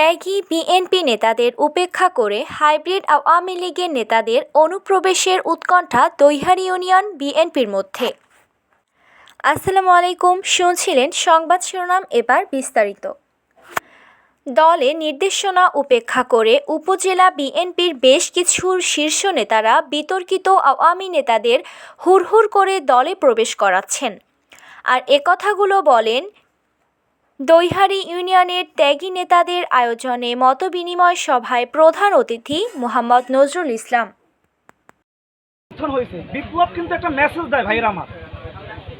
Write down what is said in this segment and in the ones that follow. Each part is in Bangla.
ত্যাগী বিএনপি নেতাদের উপেক্ষা করে হাইব্রিড আওয়ামী লীগের নেতাদের অনুপ্রবেশের উৎকণ্ঠা দৈহারি ইউনিয়ন বিএনপির মধ্যে। আসসালামু আলাইকুম, শুনছিলেন সংবাদ শিরোনাম এবার বিস্তারিত। দলে নির্দেশনা উপেক্ষা করে উপজেলা বিএনপির বেশ কিছু শীর্ষ নেতারা বিতর্কিত আওয়ামী নেতাদের হুড়হুড় করে দলে প্রবেশ করাচ্ছেন। আর একথাগুলো বলেন দৈহারি ইউনিয়নের ত্যাগী নেতাদের আয়োজনে মতবিনিময় সভায় প্রধান অতিথি মোহাম্মদ নজরুল ইসলাম। হয়েছে। বিপ্লব কিন্তু একটা মেসেজ দেয় ভাইয়ের আমার।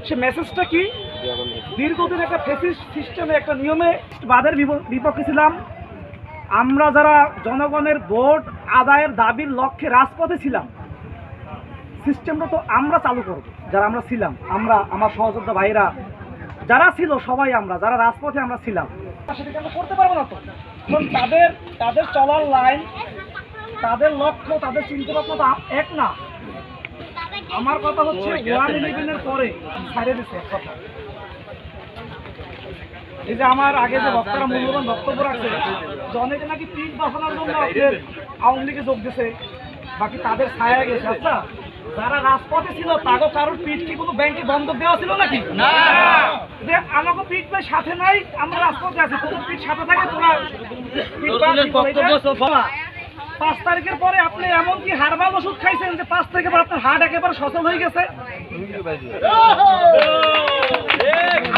সে মেসেজটা কি? দীর্ঘদিন একটা ফেসিস সিস্টেমে একটা নিয়মে বাদের বিপ- বিপক্ষে ছিলাম। আমরা যারা জনগণের ভোট আদায়ের দাবির লক্ষ্যে রাজপথে ছিলাম সিস্টেমটা তো আমরা চালু করব, যারা আমরা ছিলাম। আমরা, আমার সহযোদ্ধা ভাইরা যারা ছিল সবাই আমরা যারা রাজপথে আমরা ছিলাম। আমরা করতে পারব না তো তাদের তাদের চলার লাইন তাদের লক্ষ্য তাদের চিন্তাভাবনা তো এক না। আমার কথা হচ্ছে ওয়ান ইলেভেনের পরে ছাড়িয়ে দিচ্ছে এক কথা। এই যে আমার আগে যে বক্তারা মূল্যবান বক্তব্য রাখছে যে অনেকে নাকি পিঠ বাঁচানোর জন্য আপনার আওয়ামী লীগে যোগ দিছে বাকি তাদের ছায়া গেছে। আচ্ছা যারা রাজপথে ছিল তাগো কারোর পিঠ কি কোনো ব্যাংকে বন্ধক দেওয়া ছিল নাকি? না। আমাকে ভাই সাথে নাই আমরা রাজপথে আছি। তোদের পিঠ সাথে থাকে তোরা? পাঁচ তারিখের পরে আপনি এমন কি হারবাল ওষুধ খাইছেন যে পাঁচ তারিখের পর আপনার হার্ট একেবারে সচল হয়ে গেছে।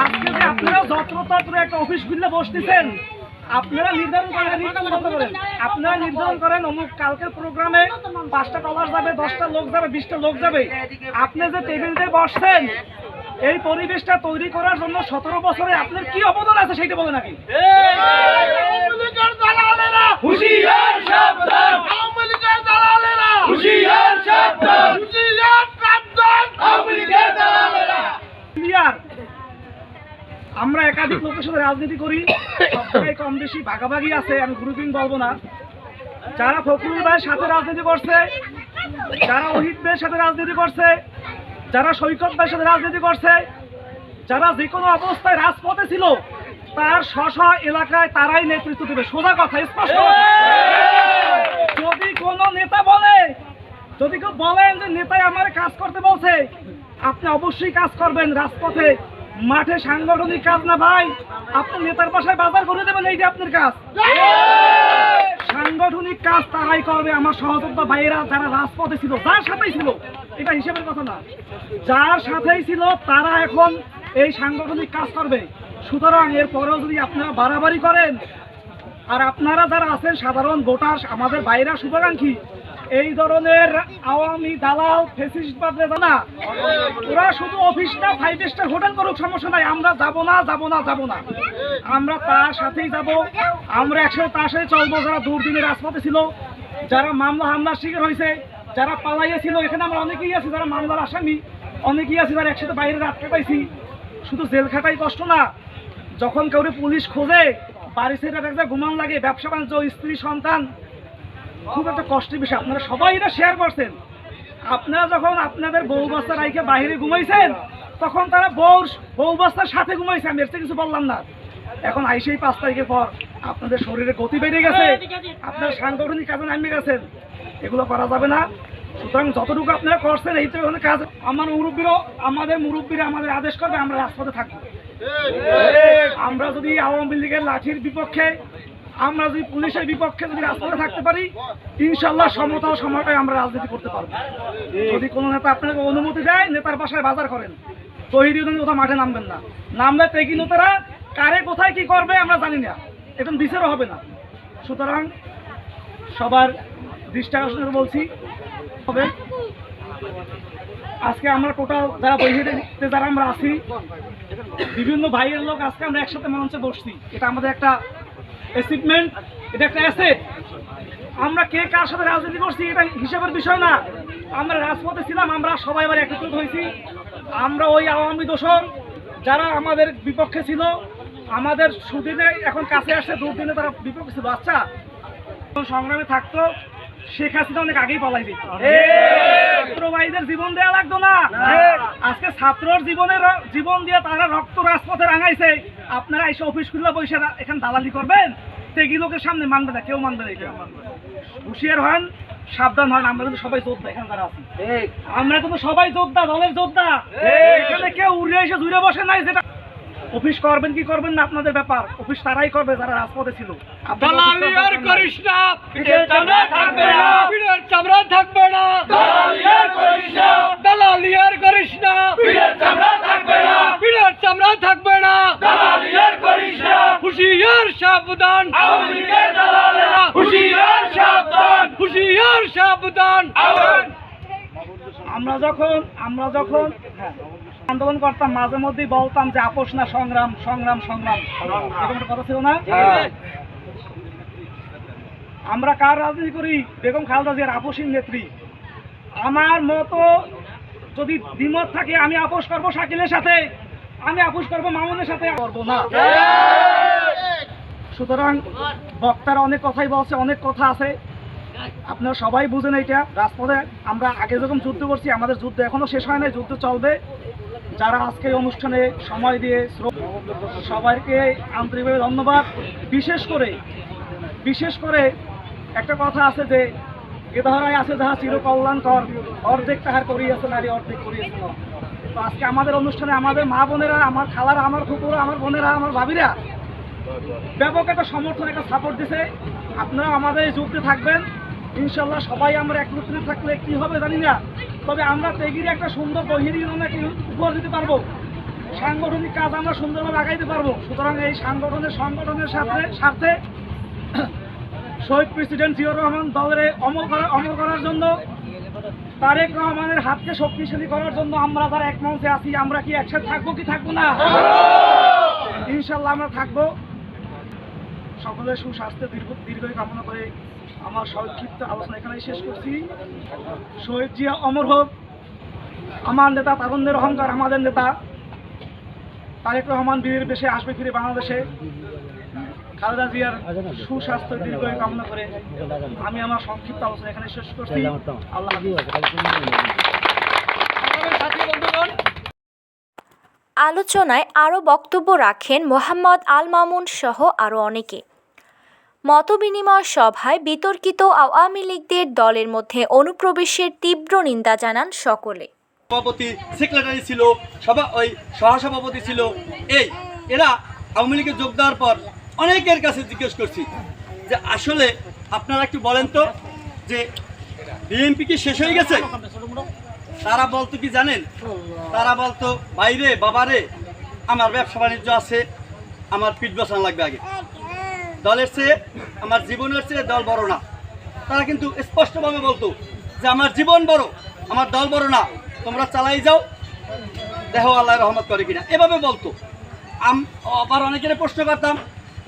আজকে যে আপনারা যত্রতত্র একটা অফিস খুললে বসতেছেন আপনারা নির্ধারণ করেন নির্ধারণ করেন আপনারা নির্ধারণ করেন অমুক কালকের প্রোগ্রামে পাঁচটা টলার যাবে দশটা লোক যাবে বিশটা লোক যাবে। আপনি যে টেবিলতে বসছেন এই পরিবেশটা তৈরি করার জন্য সতেরো বছরে আপনার কি অবদান আছে সেইটা বলে নাকি আমরা একাধিক লোকের সাথে রাজনীতি করি। সব জায়গায় কম বেশি ভাগাভাগি আছে আমি গ্রুপিং বলব না। যারা ফখরুল ভাইয়ের সাথে রাজনীতি করছে যারা অহিত ভাইয়ের সাথে রাজনীতি করছে যারা সৈকত সাথে রাজনীতি করছে, যারা যে কোনো অবস্থায় রাজপথে ছিল, তার স্ব এলাকায় তারাই নেতৃত্ব দেবে। সোজা কথা, স্পষ্ট যদি কোনো নেতা বলে, যদি কেউ বলেন যে, নেতাই আমার কাজ করতে বলছে আপনি অবশ্যই কাজ করবেন রাজপথে। মাঠে সাংগঠনিক কাজ না ভাই, আপনি নেতার বাসায় বাজার করে দেবেন, এইটা আপনার কাজ। সাংগঠনিক কাজ তারাই করবে। আমার সহযোদ্ধা ভাইয়েরা যারা রাজপথে ছিল, যার সাথেই ছিল এটা হিসেবের কথা না। যার সাথেই ছিল, তারা এখন এই সাংগঠনিক কাজ করবে। সুতরাং এর পরেও যদি আপনারা বাড়াবাড়ি করেন, আর আপনারা যারা আছেন, সাধারণ ভোটার, আমাদের বাইরা শুভাকাঙ্ক্ষী, এই ধরনের আওয়ামী দালাল ফেসিস্টবাদ না, ওরা শুধু অফিসটা ফাইভ স্টার হোটেল করুক, সমস্যা নাই। আমরা যাব না যাব না যাব না। আমরা তার সাথেই যাব। আমরা একসাথে তার সাথে চলবো। যারা দুর্দিনে রাজপথে ছিল, যারা মামলা হামলার শিকার হয়েছে যারা পালাইয়াছিল এখানে আমরা অনেকেই আছি, যারা মামলার আসামি, অনেকেই আছে, যারা একসাথে বাইরে রাত কাটাইছি শুধু জেল খাটাই কষ্ট না, যখন কাউরে পুলিশ খোঁজে, বাড়ি ছেড়ে একটা ঘুমান লাগে, ব্যবসা বাণিজ্য, স্ত্রী, সন্তান, খুব একটা কষ্টের বিষয়। আপনারা সবাই এটা শেয়ার করছেন। আপনারা যখন আপনাদের বউ বাচ্চা রাইকে বাহিরে ঘুমাইছেন, তখন তারা বউ বউ বাচ্চার সাথে ঘুমাইছে, আমি এর কিছু বললাম না। এখন আইসেই পাঁচ তারিখের পর আপনাদের শরীরে গতি বেড়ে গেছে। আপনার সাংগঠনিক কাজে নামিয়ে গেছেন। এগুলো করা যাবে না। সুতরাং যতটুকু আপনারা করছেন, এই তো কাজ। আমার মুরব্বীরও, আমাদের মুরব্বীরা আমাদের আদেশ করবে, আমরা রাজপথে থাকব। আমরা যদি আওয়ামী লীগের লাঠির বিপক্ষে, আমরা যদি পুলিশের বিপক্ষে যদি রাজপথে থাকতে পারি ইনশাল্লাহ সমতা সময়টাই আমরা রাজনীতি করতে পারব। যদি কোনো নেতা আপনাকে অনুমতি দেয়, নেতার বাসায় বাজার করেন। তৈরি কোথাও মাঠে নামবেন না। নামলে তেগি নেতারা কারে কোথায় কি করবে আমরা জানি না। এটা বিচারও হবে না। সুতরাং সবার দৃষ্টি আকর্ষণ করে বলছি হবে আজকে আমরা টোটাল যারা বৈহিতে যারা আমরা আছি, বিভিন্ন ভাইয়ের লোক আজকে আমরা একসাথে মঞ্চে বসছি। এটা আমাদের একটা অ্যাচিভমেন্ট এটা একটা অ্যাসেট আমরা কে কার সাথে রাজনীতি করছি, এটা হিসাবের বিষয় না। আমরা রাজপথে ছিলাম, আমরা সবাই এবার একত্রিত হয়েছি। আমরা ওই আওয়ামী দোষর যারা আমাদের বিপক্ষে ছিল, আমাদের সুদিনে এখন কাছে আসছে দুদিনে তারা বিপক্ষে ছিল। আচ্ছা সংগ্রামে থাকতো শেখ হাসিনা অনেক আগেই পালাই দিত ছাত্র ভাইদের জীবন দেওয়া লাগতো না। আজকে ছাত্রর জীবনের জীবন দিয়ে তারা রক্ত রাজপথে রাঙাইছে। আপনারা এসে অফিস খুললে বসে এখানে দালালি করবেন? তেগি লোকের সামনে মানবে না কেউ মানবে না এটা হুঁশিয়ার হন সাবধান হন আমরা কিন্তু সবাই যোদ্ধা এখানে আছি। আমরা কিন্তু সবাই যোদ্ধা দলের যোদ্ধা। এখানে কেউ উড়ে এসে জুড়ে বসে নাই যেটা অফিস করবেন কি করবেন না আপনাদের ব্যাপার? অফিস তারাই করবে যারা রাজপথে ছিল। করিস না। থাকবে না। চামড়া থাকবে না। করিস না। চামড়া থাকবে না। চামড়া থাকবে না। করিস না। হুশিয়ার সাবধান। আওয়ামী লীগের দালালেরা হুশিয়ার সাবধান। হুশিয়ার সাবধান। আমরা যখন আমরা যখন আন্দোলন করতাম মাঝে মধ্যেই বলতাম যে আপোষ না সংগ্রাম সংগ্রাম সংগ্রাম। এরকম একটা কথা ছিল না? আমরা কার রাজনীতি করি? বেগম খালেদা জিয়ার আপোষীর নেত্রী। আমার মতো যদি দ্বিমত থাকে আমি আপোষ করব শাকিলের সাথে আমি আপোষ করব মামুনের সাথে করব না। সুতরাং বক্তারা অনেক কথাই বলছে অনেক কথা আছে। আপনারা সবাই বুঝেন এইটা। রাজপথে আমরা আগে যখন যুদ্ধ করছি আমাদের যুদ্ধ এখনও শেষ হয় নাই যুদ্ধ চলবে। যারা আজকে অনুষ্ঠানে সময় দিয়ে সবাইকে আন্তরিকভাবে ধন্যবাদ। বিশেষ করে বিশেষ করে একটা কথা আছে যে, এ ধারায় আছে যাহা চির কল্যাণকর অর্ধেক তাহার করিয়াছে নারী, অর্ধেক করিয়াছে তো আজকে আমাদের অনুষ্ঠানে আমাদের মা বোনেরা, আমার খালারা, আমার কুকুরা আমার বোনেরা, আমার ভাবিরা ব্যাপক একটা সমর্থন, একটা সাপোর্ট দিছে। আপনারা আমাদের যুক্তি থাকবেন। ইনশাল্লাহ সবাই আমরা একত্রিত থাকলে কি হবে জানি না। তবে আমরা তেগির একটা সুন্দর একটা উপহার দিতে পারব। সাংগঠনিক কাজ আমরা সুন্দরভাবে আগাইতে পারব। সুতরাং এই সাংগঠনের সংগঠনের সাথে সাথে শহীদ প্রেসিডেন্ট জিয়র রহমান দলের অমল করা অমল করার জন্য, তারেক রহমানের হাতকে শক্তিশালী করার জন্য আমরা যারা এক মঞ্চে আছি। আমরা কি একসাথে থাকব কি থাকব না? ইনশাল্লাহ আমরা থাকব। সকলের সুস্বাস্থ্য দীর্ঘ দীর্ঘই কামনা করে আমার সংক্ষিপ্ত আলোচনা এখানেই শেষ করছি। শহীদ জিয়া অমর হোক, আমার নেতা তারুণ্যের অহংকার আমাদের নেতা, তারেক রহমান বীরের বেশে আসবে ফিরে বাংলাদেশে। খালেদা জিয়ার সুস্বাস্থ্য দীর্ঘই কামনা করে আমি আমার সংক্ষিপ্ত আলোচনা এখানে শেষ করছি। আল্লাহ আলোচনায় আরও বক্তব্য রাখেন মোহাম্মদ আল মামুন সহ আরও অনেকে। মতবিনিময় সভায় বিতর্কিত আওয়ামী লীগদের দলের মধ্যে অনুপ্রবেশের তীব্র নিন্দা জানান সকলে। সভাপতি সেক্রেটারি ছিল, সভা ওই সহসভাপতি ছিল। এই, এরা আওয়ামী লীগে যোগ দেওয়ার পর অনেকের কাছে জিজ্ঞেস করছি যে আসলে আপনারা একটু বলেন তো যে বিএনপি কি শেষ হয়ে গেছে? তারা বলতো কি জানেন? তারা বলতো বাইরে বাবারে আমার ব্যবসা বাণিজ্য আছে, আমার পিঠ বসানো লাগবে আগে। দলের চেয়ে, আমার জীবনের চেয়ে দল বড় না। তারা কিন্তু স্পষ্টভাবে বলতো যে, আমার জীবন বড়, আমার দল বড় না, তোমরা চালাই যাও। দেখো আল্লাহ রহমত করে কিনা। এভাবে বলতো। আবার অনেকের প্রশ্ন করতাম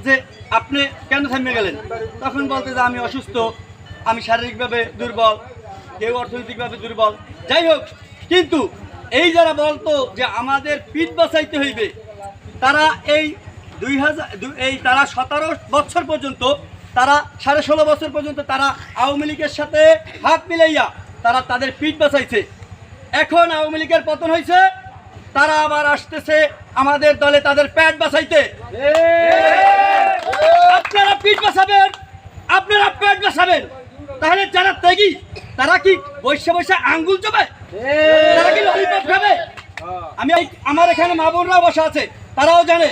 যে, আপনি কেন থেমে গেলেন? তখন বলতে যে, আমি অসুস্থ, আমি শারীরিকভাবে দুর্বল, কেউ অর্থনৈতিকভাবে দুর্বল। যাই হোক, কিন্তু এই যারা বলতো যে, আমাদের পিঠ বাঁচাইতে হইবে, তারা এই দুই এই তারা সতেরো বছর পর্যন্ত, তারা সাড়ে ষোলো বছর পর্যন্ত তারা আওয়ামী লীগের সাথে হাত মিলাইয়া তারা তাদের পিঠ বাঁচাইছে। এখন আওয়ামী লীগের পতন হয়েছে তারা আবার আসতেছে আমাদের দলে তাদের প্যাট বাঁচাইতে। আপনারা পিঠ বাঁচাবেন, আপনারা প্যাট বাঁচাবেন। তাহলে যারা ত্যাগী, তারা কি বৈশা বৈশা আঙ্গুল চবে? আমি আমার এখানে মা বোনরাও বসা আছে, তারাও জানে।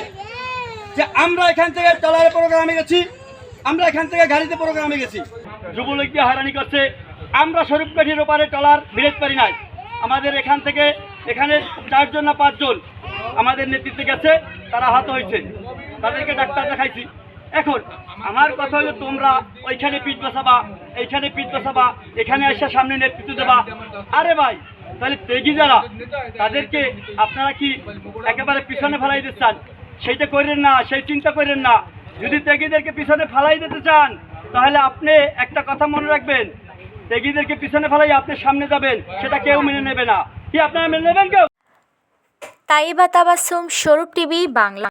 যে আমরা এখান থেকে ট্রলারে প্রোগ্রামে গেছি, আমরা এখান থেকে গাড়িতে প্রোগ্রামে গেছি। যুবলীগ দিয়ে হয়রানি করছে। আমরা স্বরূপকাঠির ওপারে ট্রলার ভিড়েতে পারি নাই। আমাদের এখান থেকে এখানে চারজন না পাঁচজন আমাদের নেতৃত্বে গেছে, তারা আহত হয়েছে। তাদেরকে ডাক্তার দেখাইছি। এখন আমার কথা হলো, তোমরা ওইখানে পিঠ বসাবা, এইখানে পিঠ বসাবা, এখানে এসে সামনে নেতৃত্ব দেবা। আরে ভাই, তাহলে তেগি যারা, তাদেরকে আপনারা কি একেবারে পিছনে ফেলাই দিতে চান সেইটা করেন না, সেই চিন্তা করেন না। যদি ত্যাগীদেরকে পিছনে ফালাই দিতে চান, তাহলে আপনি একটা কথা মনে রাখবেন। ত্যাগীদেরকে পিছনে ফালাই আপনি সামনে যাবেন, সেটা কেউ মেনে নেবে না। কি আপনারা মেনে নেবেন কেউ? তাইবা তাবাসুম, স্বরূপ টিভি, বাংলা।